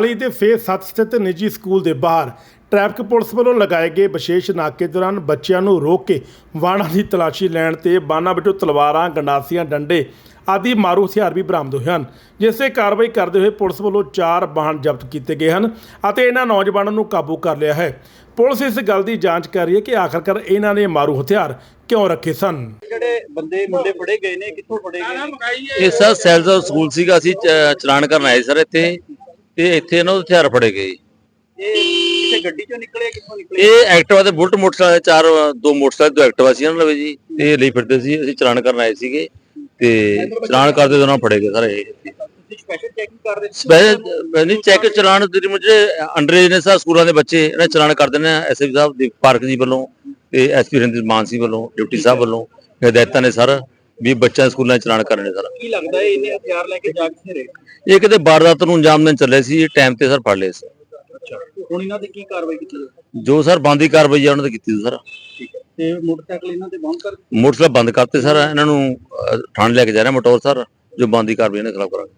ਮੋਹਾਲੀ ਦੇ ਫੇਸ 7 ਸਥਿਤ ਨਿੱਜੀ ਸਕੂਲ ਦੇ ਬਾਹਰ ਟ੍ਰੈਫਿਕ ਪੁਲਿਸ ਵੱਲੋਂ ਲਗਾਏ ਗਏ ਵਿਸ਼ੇਸ਼ ਨਾਕੇ ਦੌਰਾਨ ਬੱਚਿਆਂ ਨੂੰ ਰੋਕ ਕੇ ਵਾਹਨਾਂ ਦੀ ਤਲਾਸ਼ੀ ਲੈਣ ਤੇ ਬਾਨਾਂ ਵਿੱਚੋਂ ਤਲਵਾਰਾਂ ਗੰਡਾਸੀਆਂ ਡੰਡੇ ਆਦਿ ਮਾਰੂ ਹਥਿਆਰ ਵੀ ਬਰਾਮਦ ਹੋਏ ਹਨ ਜਿਸ ਤੇ ਕਾਰਵਾਈ ਕਰਦੇ ਹੋਏ ਪੁਲਿਸ ਵੱਲੋਂ ਚਾਰ ਵਾਹਨ ਜ਼ਬਤ ਕੀਤੇ ਗਏ ਹਨ ਅਤੇ ਇਹਨਾਂ ਨੌਜਵਾਨਾਂ ਨੂੰ ਕਾਬੂ ਕਰ ਲਿਆ ਹੈ। ਪੁਲਿਸ ਇਸ ਗੱਲ ਦੀ ਜਾਂਚ ਕਰ ਰਹੀ ਹੈ ਕਿ ਆਖਰਕਾਰ ਇਹਨਾਂ ਨੇ ਮਾਰੂ ਹਥਿਆਰ ਕਿਉਂ ਰੱਖੇ ਸਨ। ਜਿਹੜੇ ਬੰਦੇ ਮੁੰਡੇ ਫੜੇ ਗਏ ਨੇ ਕਿੱਥੋਂ ਫੜੇ ਗਏ ਇਹ ਸਰ ਸੈਲਸ ਦਾ ਸਕੂਲ ਸੀਗਾ ਅਸੀਂ ਚ- ਚਲਾਨ ਕਰਨ ਆਏ ਸਰ ਇੱਥੇ। ਤੇ ਇੱਥੇ ਇਹਨਾਂ ਦੇ ਹਥਿਆਰ ਫੜੇ ਗਏ ਇਹ ਕਿਸੇ ਗੱਡੀ ਚੋਂ ਨਿਕਲੇ ਕਿੱਥੋਂ ਨਿਕਲੇ ਇਹ ਐਕਟਿਵਾ ਤੇ ਬੁਲਟ ਮੋਟਰਸਾਈਕਲ ਚਾਰ ਦੋ ਮੋਟਰਸਾਈਕਲ ਦੋ ਐਕਟਿਵਾ ਸੀ ਇਹਨਾਂ ਲਵੇ ਜੀ। ਤੇ ਇਹ ਲਈ ਫਿਰਦੇ ਸੀ ਅਸੀਂ ਚਲਾਨ ਕਰਨ ਆਏ ਸੀਗੇ। ਤੇ ਚਲਾਨ ਕਰਦੇ ਦੋਨਾਂ ਫੜੇ ਗਏ ਸਰ। ਸਪੈਸ਼ਲ ਚੈਕਿੰਗ ਕਰਦੇ ਚੈੱਕ ਚਲਾਨ ਦੇ ਮੁਝੇ ਅੰਡਰੇਜ ਨੇ ਸਰ ਸਕੂਲਾਂ ਦੇ ਬੱਚੇ ਇਹਨਾਂ ਚਲਾਨ ਕਰਦੇ ਨੇ ਐਸਐਸਪੀ ਸਾਹਿਬ ਦੀ ਪਾਰਕ ਜੀ ਵੱਲੋਂ ਤੇ ਐਸਪੀ ਰਿੰਦਰ ਮਾਨ ਸਿੰਘ ਵੱਲੋਂ ਡਿਊਟੀ ਸਾਹਿਬ ਵੱਲੋਂ ਹਦਾਇਤਾਂ ਨੇ ਸਰ ਵੀ ਬੱਚਿਆਂ ਦੇ ਸਕੂਲਾਂ 'ਚ ਚਲਾਨ ਕਰਨੇ ਸਰ। ਕੀ ਲੱਗਦਾ ਹੈ ਇਹਨੇ ਹਥਿਆਰ ਲੈ ਕੇ ਜਾ ਕਿੱਥੇ ਰਹੇ ਇਹ ਕਿਤੇ ਵਾਰਦਾਤ ਨੂੰ ਅੰਜਾਮ ਦੇਣ ਚੱਲੇ ਸੀ ਟਾਈਮ ਤੇ ਸਰ ਫੜ ਲਏ ਸੀ। ਅੱਛਾ ਹੁਣ ਇਹਨਾਂ ਤੇ ਕੀ ਕਾਰਵਾਈ ਕੀਤੀ ਜੋ ਸਰ ਬੰਦੀ ਕਾਰਵਾਈ ਆ ਉਹਨਾਂ ਤੇ ਕੀਤੀ ਸਰ। ਠੀਕ ਹੈ ਤੇ ਮੋਟਰਸਾਈਕਲ ਇਹਨਾਂ ਤੇ ਬੰਦ ਕਰ ਮੋਟਰਸਾਈਕਲ ਬੰਦ ਕਰਤੇ ਸਰ ਇਹਨਾਂ ਨੂੰ ਥਾਣੇ ਲੈ ਕੇ ਜਾ ਰਹੇ ਮਟੋਰ ਸਰ ਜੋ ਬੰਦੀ ਕਾਰਵਾਈ ਇਹਨਾਂ ਦੇ ਖਿਲਾਫ ਕਰਾਂਗੇ।